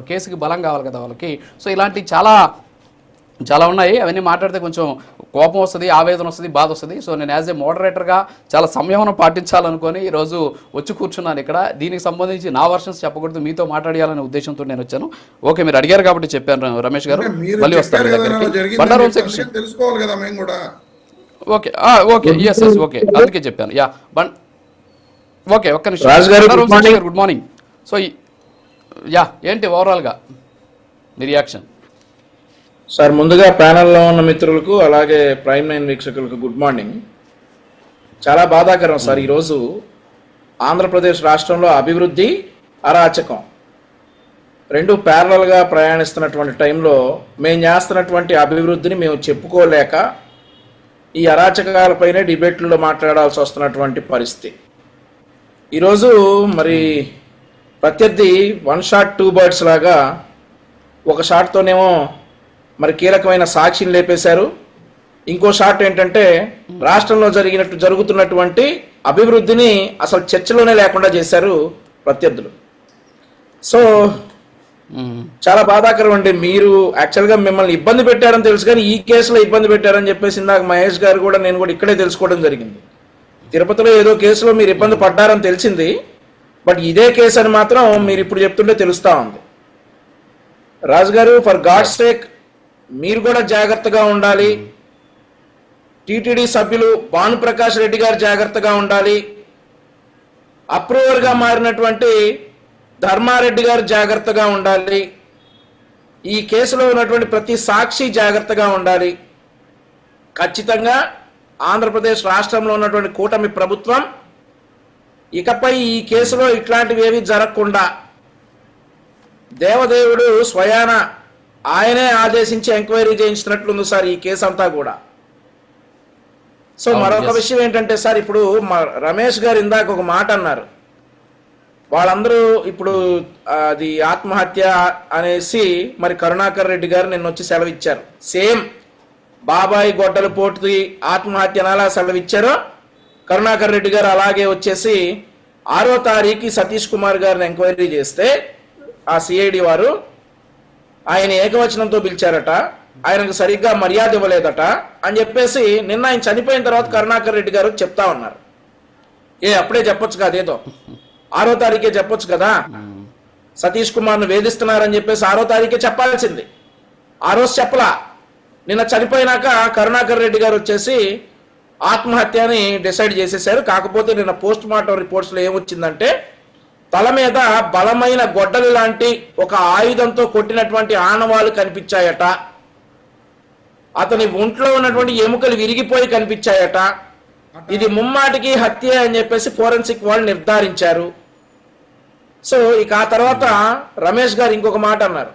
కేసుకి బలం కావాలి కదా వాళ్ళకి. సో ఇలాంటి చాలా చాలా ఉన్నాయి. అవన్నీ మాట్లాడితే కొంచెం కోపం వస్తుంది ఆవేదన వస్తుంది బాధ వస్తుంది. సో నేను యాజ్ ఏ మోడరేటర్గా చాలా సంయమనం పాటించాలనుకొని ఈరోజు వచ్చి కూర్చున్నాను ఇక్కడ. దీనికి సంబంధించి నా వర్షన్స్ చెప్పకూడదు మీతో మాట్లాడాలనే ఉద్దేశంతో నేను వచ్చాను. ఓకే మీరు అడిగారు కాబట్టి చెప్పాను రమేష్ గారు. మళ్ళీ వస్తాను. తెలుసుకోవాలి కదా మేము కూడా. ఓకే ఆ, ఓకే ఎస్ ఎస్ ఓకే. అందుకే చెప్పాను. యా బన్ ఓకే ఒక్క నిమిషం. గుడ్ మార్నింగ్ సో యా ఏంటి ఓవరాల్గా మీ రియాక్షన్ సార్ ముందుగా ప్యానెల్లో ఉన్న మిత్రులకు అలాగే ప్రైమ్ నైన్ వీక్షకులకు గుడ్ మార్నింగ్. చాలా బాధాకరం సార్ ఈరోజు ఆంధ్రప్రదేశ్ రాష్ట్రంలో అభివృద్ధి అరాచకం. రెండు ప్యారలల్గా ప్రయాణిస్తున్నటువంటి టైంలో మేము చేస్తున్నటువంటి అభివృద్ధిని మేము చెప్పుకోలేక ఈ అరాచకాలపైనే డిబేట్లలో మాట్లాడాల్సి వస్తున్నటువంటి పరిస్థితి. ఈరోజు మరి ప్రత్యర్థి వన్ షాట్ టూ బర్డ్స్ లాగా ఒక షాట్తోనేమో మరి కీలకమైన సాక్షిని లేపేశారు. ఇంకో షాట్ ఏంటంటే రాష్ట్రంలో జరిగినట్టు జరుగుతున్నటువంటి అభివృద్ధిని అసలు చర్చలోనే లేకుండా చేశారు ప్రత్యర్థులు. సో చాలా బాధాకరం అండి. మీరు యాక్చువల్గా మిమ్మల్ని ఇబ్బంది పెట్టారని తెలుసు కానీ ఈ కేసులో ఇబ్బంది పెట్టారని చెప్పేసి ఇందాక మహేష్ గారు కూడా నేను కూడా ఇక్కడే తెలుసుకోవడం జరిగింది. తిరుపతిలో ఏదో కేసులో మీరు ఇబ్బంది పడ్డారని తెలిసింది. బట్ ఇదే కేసు అని మాత్రం మీరు ఇప్పుడు చెప్తుంటే తెలుస్తా ఉంది. రాజు గారు ఫర్ గాడ్ స్టేక్ మీరు కూడా జాగ్రత్తగా ఉండాలి. టీటీడీ సభ్యులు భానుప్రకాష్ రెడ్డి గారు జాగ్రత్తగా ఉండాలి. అప్రూవర్గా మారినటువంటి ధర్మారెడ్డి గారు జాగ్రత్తగా ఉండాలి. ఈ కేసులో ఉన్నటువంటి ప్రతి సాక్షి జాగ్రత్తగా ఉండాలి. ఖచ్చితంగా ఆంధ్రప్రదేశ్ రాష్ట్రంలో ఉన్నటువంటి కూటమి ప్రభుత్వం ఇకపై ఈ కేసులో ఇట్లాంటివి ఏవి జరగకుండా దేవదేవుడు స్వయాన ఆయనే ఆదేశించి ఎంక్వైరీ చేయించినట్లుంది సార్ ఈ కేసు అంతా కూడా. సో మరొక. విషయం ఏంటంటే సార్ ఇప్పుడు రమేష్ గారు ఇందాక ఒక మాట అన్నారు. వాళ్ళందరూ ఇప్పుడు అది ఆత్మహత్య అనేసి మరి కరుణాకర్ రెడ్డి గారు నిన్న వచ్చి సెలవిచ్చారు. సేమ్ బాబాయ్ గొడ్డలు పోటుది ఆత్మహత్య అలా సెలవిచ్చారో కరుణాకర్ రెడ్డి గారు అలాగే వచ్చేసి ఆరో తారీఖు సతీష్ కుమార్ గారిని ఎంక్వైరీ చేస్తే ఆ సిఐడి వారు ఆయన ఏకవచనంతో పిలిచారట ఆయనకు సరిగ్గా మర్యాద ఇవ్వలేదట అని చెప్పేసి నిన్న ఆయన చనిపోయిన తర్వాత కరుణాకర్ రెడ్డి గారు చెప్తా ఉన్నారు. ఏ అప్పుడే చెప్పొచ్చు కదా ఏదో? ఆరో తారీఖే చెప్పొచ్చు కదా? సతీష్ కుమార్ను వేధిస్తున్నారని చెప్పేసి ఆరో తారీఖే చెప్పాల్సింది. ఆ రోజు చెప్పలా. నిన్న చనిపోయినాక కరుణాకర్ రెడ్డి గారు వచ్చేసి ఆత్మహత్య అని డిసైడ్ చేసేసారు కాకపోతే నిన్న పోస్ట్ మార్టం రిపోర్ట్స్లో ఏమొచ్చిందంటే తల మీద బలమైన గొడ్డలు లాంటి ఒక ఆయుధంతో కొట్టినటువంటి ఆనవాలు కనిపించాయట. అతని ఒంట్లో ఉన్నటువంటి ఎముకలు విరిగిపోయి కనిపించాయట. ఇది ముమ్మాటికి హత్య అని చెప్పేసి ఫోరెన్సిక్ వాళ్ళు నిర్ధారించారు. సో ఇక ఆ తర్వాత రమేష్ గారు ఇంకొక మాట అన్నారు.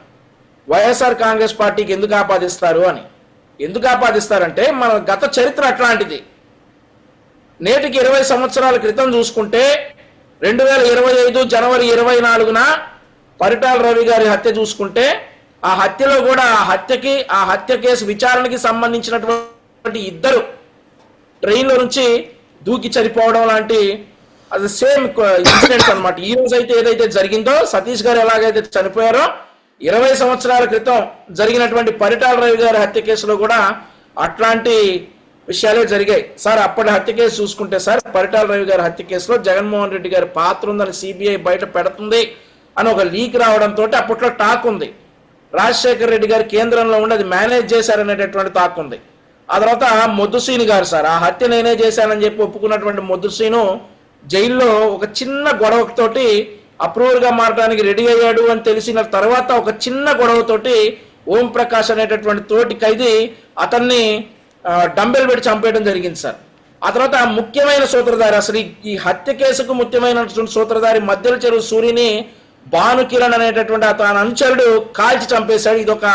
వైఎస్ఆర్ కాంగ్రెస్ పార్టీకి ఎందుకు ఆపాదిస్తారు అని. ఎందుకు ఆపాదిస్తారంటే మన గత చరిత్ర అట్లాంటిది. నేటికి ఇరవై సంవత్సరాల క్రితం చూసుకుంటే రెండు వేల ఇరవై ఐదు జనవరి ఇరవై నాలుగున పరిటాల రవి గారి హత్య చూసుకుంటే ఆ హత్యలో కూడా ఆ హత్యకి ఆ హత్య కేసు విచారణకి సంబంధించినటువంటి ఇద్దరు ట్రైన్లో నుంచి దూకి చనిపోవడం లాంటి అది సేమ్ ఇన్సిడెంట్స్ అన్నమాట. ఈ రోజు అయితే ఏదైతే జరిగిందో సతీష్ గారు ఎలాగైతే చనిపోయారో ఇరవై సంవత్సరాల క్రితం జరిగినటువంటి పరిటాల రవి గారి హత్య కేసులో కూడా అట్లాంటి విషయాలే జరిగాయి. సార్ అప్పటి హత్య కేసు చూసుకుంటే సార్ పరిటాల రవి గారి హత్య కేసులో జగన్మోహన్ రెడ్డి గారి పాత్ర ఉందని సిబిఐ బయట పెడుతుంది అని ఒక లీక్ రావడంతో అప్పట్లో టాక్ ఉంది. రాజశేఖర్ రెడ్డి గారు కేంద్రంలో ఉండి అది మేనేజ్ చేశారనేటటువంటి టాక్ ఉంది. ఆ తర్వాత మొద్దుసీని గారు సార్ ఆ హత్య నేనే చేశానని చెప్పి ఒప్పుకున్నటువంటి మొద్దుసీను జైల్లో ఒక చిన్న గొడవతోటి అప్రూవల్గా మారడానికి రెడీ అయ్యాడు అని తెలిసిన తర్వాత ఒక చిన్న గొడవతోటి ఓం ప్రకాష్ అనేటటువంటి తోటి ఖైదీ అతన్ని డంబెల్ పెట్టి చంపేయడం జరిగింది సార్. ఆ తర్వాత ఆ ముఖ్యమైన సూత్రధారి అసలు ఈ- హత్య కేసుకు ముఖ్యమైనటువంటి సూత్రధారి మధ్యల చెరువు సూర్యుని భానుకిరణ్ అనేటటువంటి అతని అనుచరుడు కాల్చి చంపేశాడు. ఇది ఒక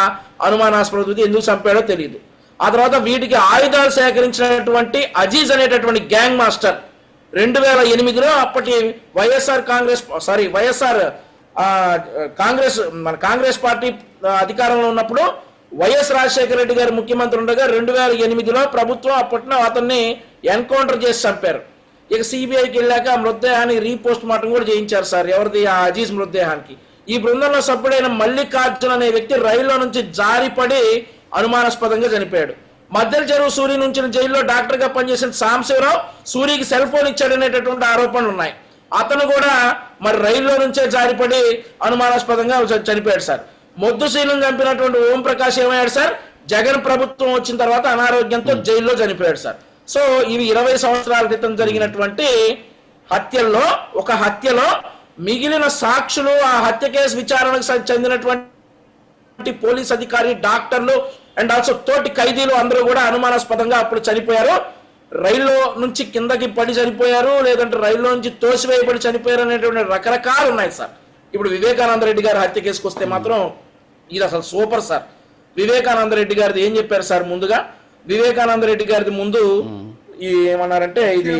అనుమానాస్పద ఎందుకు చంపాడో తెలియదు ఆ తర్వాత వీటికి ఆయుధాలు సేకరించినటువంటి అజీజ్ అనేటటువంటి గ్యాంగ్ మాస్టర్ రెండు వేల ఎనిమిదిలో అప్పటి YSR Congress sorry YSR Congress మన కాంగ్రెస్ పార్టీ అధికారంలో ఉన్నప్పుడు వైఎస్ రాజశేఖర రెడ్డి గారు ముఖ్యమంత్రి ఉండగా రెండు వేల ఎనిమిదిలో ప్రభుత్వం అప్పట్లో అతన్ని ఎన్కౌంటర్ చేసి చంపారు. ఇక సిబిఐకి వెళ్ళాక ఆ మృతదేహాన్ని రీపోస్ట్ మార్టం కూడా చేయించారు సార్. ఎవరిది? ఆ అజీజ్ మృతదేహానికి. ఈ బృందంలో సభ్యుడైన మల్లికార్జున్ అనే వ్యక్తి రైల్లో నుంచి జారిపడి అనుమానాస్పదంగా చనిపోయాడు. మద్దెల చెరువు సూరి నుంచి జైల్లో డాక్టర్గా పనిచేసిన సాంశివరావు సూరికి సెల్ ఫోన్ ఇచ్చాడనేటటువంటి ఆరోపణలు ఉన్నాయి. అతను కూడా మరి రైల్లో నుంచే జారిపడి అనుమానాస్పదంగా చనిపోయాడు సార్. మొద్దుశీలను చంపినటువంటి ఓం ప్రకాష్ ఏమయ్యాడు సార్? జగన్ ప్రభుత్వం వచ్చిన తర్వాత అనారోగ్యంతో జైల్లో చనిపోయాడు సార్. సో ఇవి ఇరవై సంవత్సరాల క్రితం జరిగినటువంటి హత్యల్లో ఒక హత్యలో మిగిలిన సాక్షులు ఆ హత్య కేసు విచారణకు చెందినటువంటి పోలీస్ అధికారి డాక్టర్లు అండ్ ఆల్సో తోటి ఖైదీలు అందరూ కూడా అనుమానాస్పదంగా అప్పుడు చనిపోయారు. రైల్లో నుంచి కిందకి పడి చనిపోయారు లేదంటే రైల్లో నుంచి తోసివేయబడి చనిపోయారు అనేటువంటి రకరకాలు ఉన్నాయి సార్. ఇప్పుడు వివేకానంద రెడ్డి గారు హత్య కేసుకు వస్తే మాత్రం ఇది అసలు సూపర్ సార్. వివేకానంద రెడ్డి గారిది ఏం చెప్పారు సార్ ముందుగా? వివేకానంద రెడ్డి గారిది ముందు ఏమన్నారంటే ఇది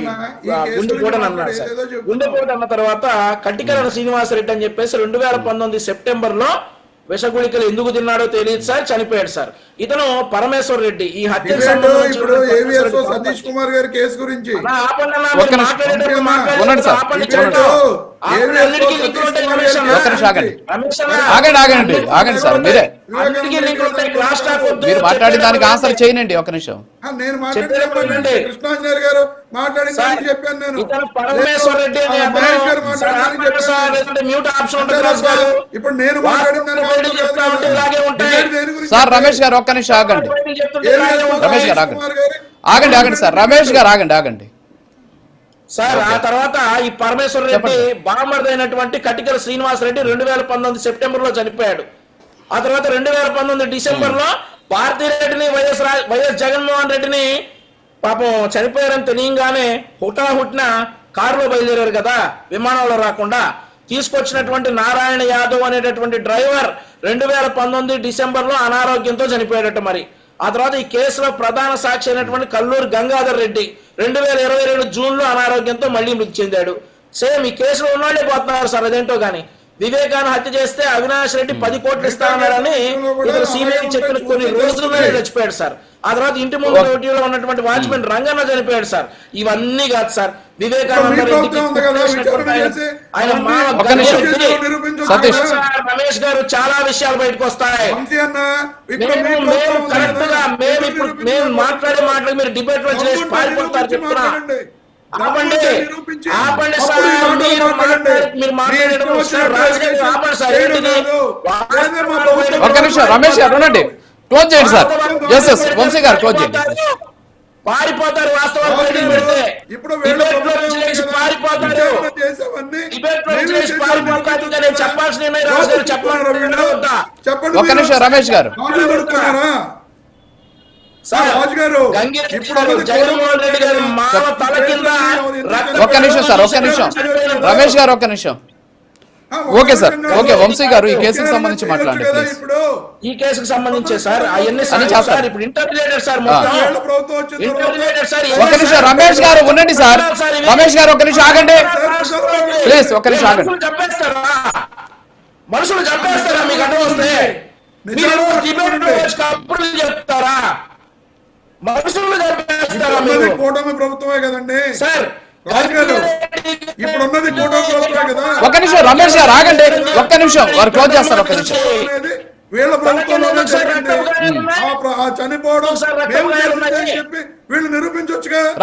గుండెపోటు అన్నారు సార్. గుండెపోటు అన్న తర్వాత కట్టికల శ్రీనివాసరెడ్డి అని చెప్పేసి రెండు వేల పంతొమ్మిది సెప్టెంబర్లో విషగుళికలు ఎందుకు తిన్నాడో తెలియదు సార్ చనిపోయాడు సార్. ఇతను పరమేశ్వర్ రెడ్డి. ఈ రెడ్డి సతీష్ కుమార్ గారి కేసు గురించి? ఆగండి. ఆగండి, ఆగండి. సార్, మీరే. మీరు మాట్లాడిన దానికి ఆన్సర్ చేయండి ఒక నిమిషం. నేను గారు చెప్పాను నేను. గారు. ఇప్పుడు నేను మాట్లాడిన సార్ రమేష్ గారు ఒక్క నిమిషం ఆగండి. రమేష్ గారు ఆగండి. ఆగండి ఆగండి సార్ రమేష్ గారు ఆగండి ఆగండి. సార్ ఆ తర్వాత ఈ పరమేశ్వర రెడ్డి బామర్దైనటువంటి కటికల శ్రీనివాస్ రెడ్డి రెండు వేల పంతొమ్మిది సెప్టెంబర్లో చనిపోయాడు. ఆ తర్వాత రెండు వేల పంతొమ్మిది డిసెంబర్లో భారతీ రెడ్డిని వైఎస్ వైఎస్ జగన్మోహన్ రెడ్డిని పాపం చనిపోయారని తెలియంగానే హుటా హుట్న కారులో బయలుదేరారు కదా విమానంలో రాకుండా. తీసుకొచ్చినటువంటి నారాయణ యాదవ్ అనేటటువంటి డ్రైవర్ రెండు వేల పంతొమ్మిది డిసెంబర్లో అనారోగ్యంతో చనిపోయాడట మరి. ఆ తర్వాత ఈ కేసులో ప్రధాన సాక్షి అయినటువంటి కల్లూరు గంగాధర్ రెడ్డి రెండు వేల ఇరవై రెండు జూన్లో అనారోగ్యంతో మళ్ళీ మృతి చెందాడు. సేమ్ ఈ కేసులో ఉన్నోళ్ళే పోతున్నారు సార్ అదేంటో గాని. వివేకాన్ని హత్య చేస్తే అవినాష్ రెడ్డి పది కోట్లు ఇస్తానన్నాడని ఇతను సిబిఐ చెప్పిన కొన్ని రోజుల్లోనే చచ్చిపోయాడు సార్. ఆ తర్వాత ఇంటి ముందు డ్యూటీలో ఉన్నటువంటి వాచ్మెన్ రంగన్న చనిపోయాడు సార్. ఇవన్నీ కాదు సార్. వివేకానంద. రెడ్డి, రమేష్ గారు చాలా విషయాలు బయటకు వస్తాయి. కరెక్ట్. గా మేము ఇప్పుడు. మేము మాట్లాడే మాటలు మీరు డిబేట్లో చేసి పారిపోతారు చెప్తున్నా. ఆపండి. సార్. మీరు మాట్లాడేటప్పుడు సార్ ఆపండి ఏంటిది? ఒక్క నిమిషం రమేష్ గారు ఉండండి. క్లోజ్ చేయండి సార్. ఎస్ ఎస్ వంశీ గారు క్లోజ్ చేయండి. పారిపోతారు వాస్తవాలు బయటికి పెడితే. ఇప్పుడు పారిపోతారు. పారిపోతారు నేను చెప్పాల్సిన? చెప్పండి ఒక్క. నిమిషం రమేష్ గారు. ఒక్క నిమిషం సార్ ఒక్క నిమిషం. రమేష్ గారు ఒక్క నిమిషం. ఓకే సార్, ఓకే, వంశీ గారు ఈ కేసుకి సంబంధించి మాట్లాడండి, ప్లీజ్. ఇప్పుడు ఈ కేసుకు సంబంధించి సార్ అవన్నీ అన్ని సార్ ఇప్పుడు ఇంటర్వ్యూలేటర్ సార్ ఒక్క నిమిషం రమేష్ గారు ఉండండి సార్. రమేష్ గారు ఒక్క నిమిషం ఆగండి. ప్లీజ్, ఒక్క నిమిషం ఆగండి. మనుషులు చంపేస్తారా? చంపేస్తారా? మీకు అడ్డం వస్తే. మీరు డిబేట్ కప్పులు చెప్తారా? మనుషులు చంపేస్తారా కూటమి ప్రభుత్వమే కదండి. సార్ ఒక్క నిమిషం రమేష్ గారు ఆగండి. ఒక్క నిమిషం వారు క్లోజ్ చేస్తారు ఒక్క నిమిషం. వీళ్ళ ప్రభుత్వంలోనే చనిపోవడం చెప్పి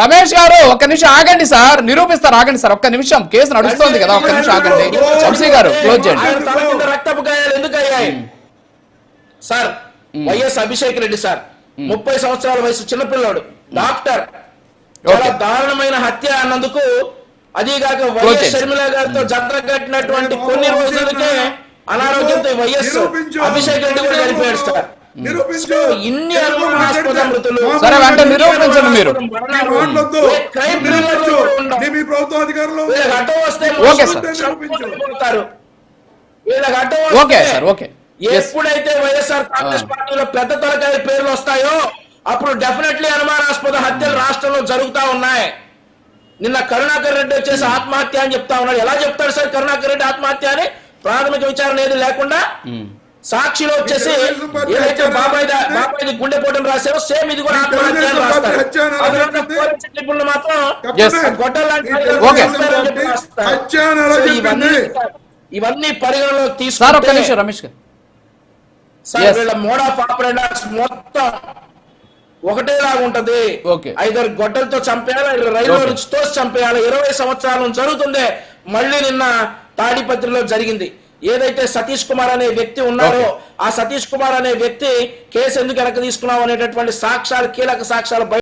రమేష్ గారు ఒక్క నిమిషం ఆగండి సార్. నిరూపిస్తారు ఆగండి సార్. ఒక్క నిమిషం కేసు నడుస్తోంది కదా ఒక్క నిమిషం ఆగండి. వంశీ గారు క్లోజ్ చేయండి. రక్తపు గాయాలు ఎందుకు అయ్యాయి? Sir YS Abhishek Reddy sir ముప్పై సంవత్సరాల వయసు చిన్నపిల్లాడు డాక్టర్. చాలా. దారుణమైన హత్య అన్నందుకు అదీగాక. వైఎస్ షర్మిల గారితో జంట కట్టినటువంటి కొన్ని రోజులకే అనారోగ్యంతో వైఎస్. అభిషేక్ రెడ్డి కూడా చనిపోయాడు సార్. ఇన్ని అనుమానాస్పద మృతులు. నిరూపించండి మీరు. Okay sir. ఎప్పుడైతే వైఎస్ఆర్ కాంగ్రెస్ పార్టీలో పెద్ద తలకాయ పేర్లు వస్తాయో అప్పుడు డెఫినెట్లీ అనుమానాస్పద హత్యలు రాష్ట్రంలో జరుగుతా ఉన్నాయి. నిన్న కరుణాకర్ రెడ్డి వచ్చేసి ఆత్మహత్య అని చెప్తా ఉన్నాడు. ఎలా చెప్తాడు సార్ కరుణాకర్ రెడ్డి ఆత్మహత్య అని? ప్రాథమిక విచారణ ఏది లేకుండా సాక్షిలో వచ్చేసి ఏదైతే బాబాయ్. బాబాయ్ గుండెపోటును రాశారో సేమ్ ఇది కూడా ఆత్మహత్య అని రాస్తారు. మాత్రం. గొడ్డలాంటి ఇవన్నీ ఇవన్నీ పరిగణలోకి తీసుకుంటే రమేష్ గారు. సార్. వీళ్ళ మోడ్ ఆఫ్ ఆపరేటర్స్ మొత్తం ఒకటేలాగా ఉంటది. ఐదారు గొడ్డలతో చంపేయాలి ఐదు రైలు తోసి చంపేయాలి. ఇరవై సంవత్సరాల నుంచి జరుగుతుంది. మళ్ళీ నిన్న తాడిపత్రిలో జరిగింది. ఏదైతే సతీష్ కుమార్ అనే వ్యక్తి ఉన్నారో. ఆ సతీష్ కుమార్ అనే వ్యక్తి కేసు ఎందుకు వెనక్కి తీసుకున్నాం అనేటటువంటి సాక్ష్యాలు కీలక సాక్ష్యాలు బయట